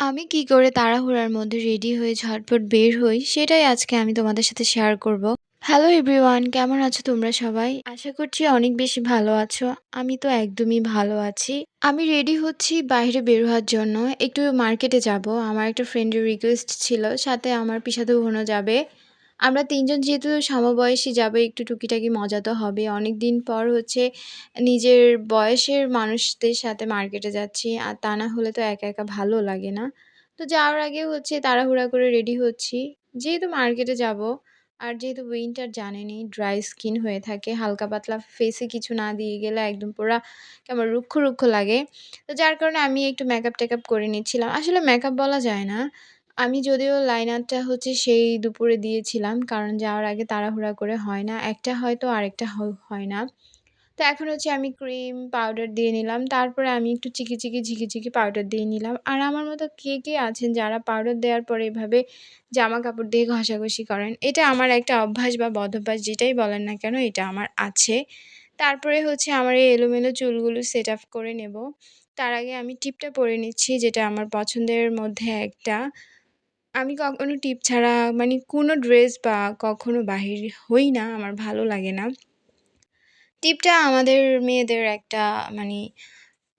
আমি কি করে তাড়াহুড়ার মধ্যে রেডি হয়ে ঝটপট বের হই, সেটাই আজকে আমি তোমাদের সাথে শেয়ার করব। হ্যালো এভরিওয়ান কেমন আছো তোমরা সবাই? আশা করছি অনেক বেশি ভালো আছো। আমি তো একদমই ভালো আছি। আমি রেডি হচ্ছি বাইরে বের হওয়ার জন্য। একটু মার্কেটে যাব। আমার একটা ফ্রেন্ডের রিকোয়েস্ট ছিল, সাথে আমার পিসাতো বোনও যাবে। আমরা তিনজন যেহেতু সমবয়সী যাবে, একটু টুকিটাকি মজা তো হবে। অনেক দিন পর হচ্ছে নিজের বয়সের মানুষদের সাথে মার্কেটে যাচ্ছি, আর তা না হলে তো একা একা ভালো লাগে না। তো যাওয়ার আগে হচ্ছে তাড়াহুড়া করে রেডি হচ্ছি। যেহেতু মার্কেটে যাব, আর যেহেতু উইন্টার জানেনি ড্রাই স্কিন হয়ে থাকে, হালকা পাতলা ফেসে কিছু না দিয়ে গেলে একদম পুরা কেমন রুক্ষ রুক্ষ লাগে। তো যার কারণে আমি একটু মেকআপ টেকআপ করে নিচ্ছিলাম। আসলে মেকআপ বলা যায় না। আমি যদিও লাইনারটা হচ্ছে সেই দুপুরে দিয়েছিলাম, কারণ যাওয়ার আগে তাড়াহুড়া করে হয় না। একটা হয়তো আরেকটা হয় না। তো এখন হচ্ছে আমি ক্রিম পাউডার দিয়ে নিলাম, তারপরে আমি একটু চিকি চিকি ঝিকি ঝিকি পাউডার দিয়ে নিলাম। আর আমার মতো কে কে আছেন যারা পাউডার দেওয়ার পরে এভাবে জামা কাপড় দিয়ে ঘষাঘষি করেন, এটা আমার একটা অভ্যাস বা বদভ্যাস যেটাই বলেন না কেন, এটা আমার আছে। তারপরে হচ্ছে আমার এই এলোমেলো চুলগুলো সেট আপ করে নেব। তার আগে আমি টিপটা পরে নিচ্ছি, যেটা আমার পছন্দের মধ্যে একটা। আমি কখনো টিপ ছাড়া মানে কোনো ড্রেস বা কখনো বাহির হই না, আমার ভালো লাগে না। টিপটা আমাদের মেয়েদের একটা মানে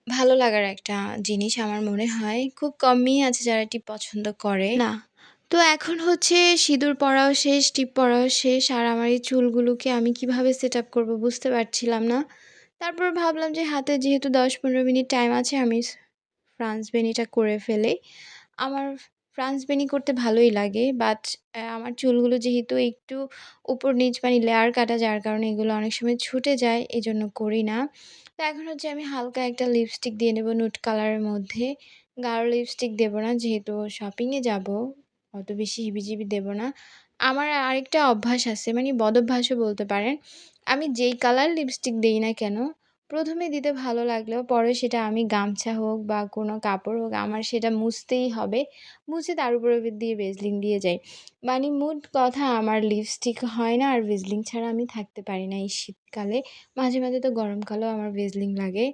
ভালো লাগার একটা জিনিস আমার মনে হয়। খুব কমই আছে যারা টিপ পছন্দ করে। না, তো এখন হচ্ছে সিঁদুর পরাও শেষ, টিপ পরাও শেষ, আর আমার এই চুলগুলোকে আমি কীভাবে সেট আপ করব বুঝতে পারছিলাম না। তারপর ভাবলাম যে হাতে যেহেতু দশ পনেরো মিনিট টাইম আছে, আমি ফ্রান্স বেনিটা করে ফেলে। আমার ফ্রান্স বেনি করতে ভালোই লাগে বাট আমার চুলগুলো যেহেতু একটু উপর নিচ মানে লেয়ার কাটা, যার কারণে এগুলো অনেক সময় ছুটে যায় এই জন্য করি না। তো এখন হচ্ছে আমি হালকা একটা লিপস্টিক দিয়ে নেব নুট কালারের মধ্যে। গাঢ় লিপস্টিক দেবো না, যেহেতু শপিংয়ে যাব, অত বেশি হিবিজিবি দেবো না। আমার আরেকটা অভ্যাস আছে মানে বদভ্যাসও বলতে পারেন। আমি যেই কালার লিপস্টিক দিই না কেন প্রথমে দিতে ভালো লাগলেও পরে সেটা আমি গামছা হোক বা কোনো কাপড় হোক আমার সেটা মুছতেই হবে। মুছে তার উপরে দিয়ে ভেজলিং দিয়ে যাই। মানে মুড কথা আমার লিপস্টিক হয় না আর ভেজলিং ছাড়া আমি থাকতে পারি না এই শীতকালে। মাঝে মাঝে তো গরমকালেও আমার ভেজলিং লাগে।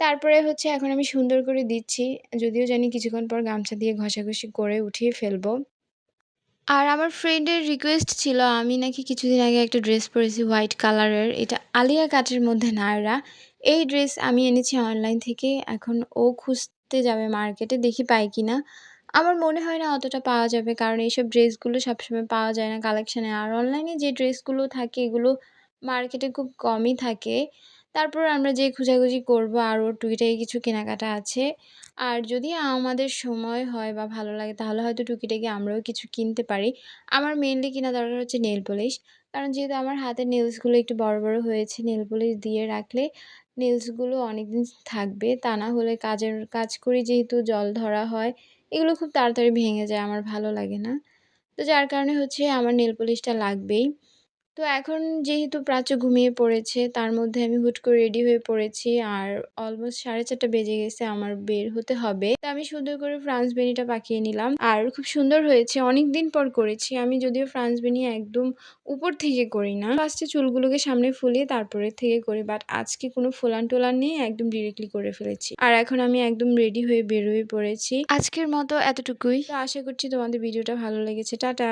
তারপরে হচ্ছে এখন আমি সুন্দর করে দিচ্ছি। যদিও জানি কিছুক্ষণ পর গামছা দিয়ে ঘষাঘষি করে উঠিয়ে ফেলব। আর আমার ফ্রেন্ডের রিকোয়েস্ট ছিল, আমি নাকি কিছুদিন আগে একটা ড্রেস পরেছি হোয়াইট কালারের এটা আলিয়া কাটের মধ্যে নায়রা। এই ড্রেস আমি এনেছি অনলাইন থেকে, এখন ও খুঁজতে যাবে মার্কেটে দেখি পাই কি না আমার মনে হয় না অতটা পাওয়া যাবে, কারণ এইসব ড্রেসগুলো সবসময় পাওয়া যায় না কালেকশানে আর অনলাইনে যে ড্রেসগুলো থাকে, এগুলো মার্কেটে খুব কমই থাকে। তারপর আমরা যে খোঁজাখুঁজি করব, আরও টুকিটাকি কিছু কেনাকাটা আছে। আর যদি আমাদের সময় হয় বা ভালো লাগে, তাহলে হয়তো টুকিটাকি আমরাও কিছু কিনতে পারি। আমার মেনলি কিনা দরকার হচ্ছে নেল পলিশ কারণ যেহেতু আমার হাতের নেলসগুলো একটু বড় বড় হয়েছে নেল পলিশ দিয়ে রাখলে নেলসগুলো অনেক দিন থাকবে। তা না হলে কাজের, কাজ করি যেহেতু জল ধরা হয়, এগুলো খুব তাড়াতাড়ি ভেঙে যায়, আমার ভালো লাগে না। তো যার কারণে হচ্ছে আমার নেল পলিশটা লাগবেই। তো এখন যেহেতু প্রাচ্য ঘুমিয়ে পড়েছে, তার মধ্যে আমি হুট করে রেডি হয়ে পড়েছি আর অলমোস্ট সাড়ে চারটা বেজে গেছে আমার বের হতে হবে। তো আমি সুন্দর করে ফ্রান্স বেনিটা পাকিয়ে নিলাম আর খুব সুন্দর হয়েছে অনেক দিন পর করেছি। আমি যদিও ফ্রান্স বেনি একদম উপর থেকে করি না। ফার্স্টে চুলগুলোকে সামনে ফুলিয়ে তারপরে থেকে করি বাট আজকে কোনো ফোলান টোলান নেই, একদম ডিরেক্টলি করে ফেলেছি। আর এখন আমি একদম রেডি হয়ে বের হয়ে পড়েছি। আজকের মতো এতটুকুই। আশা করছি তোমাদের ভিডিওটা ভালো লেগেছে। টাটা!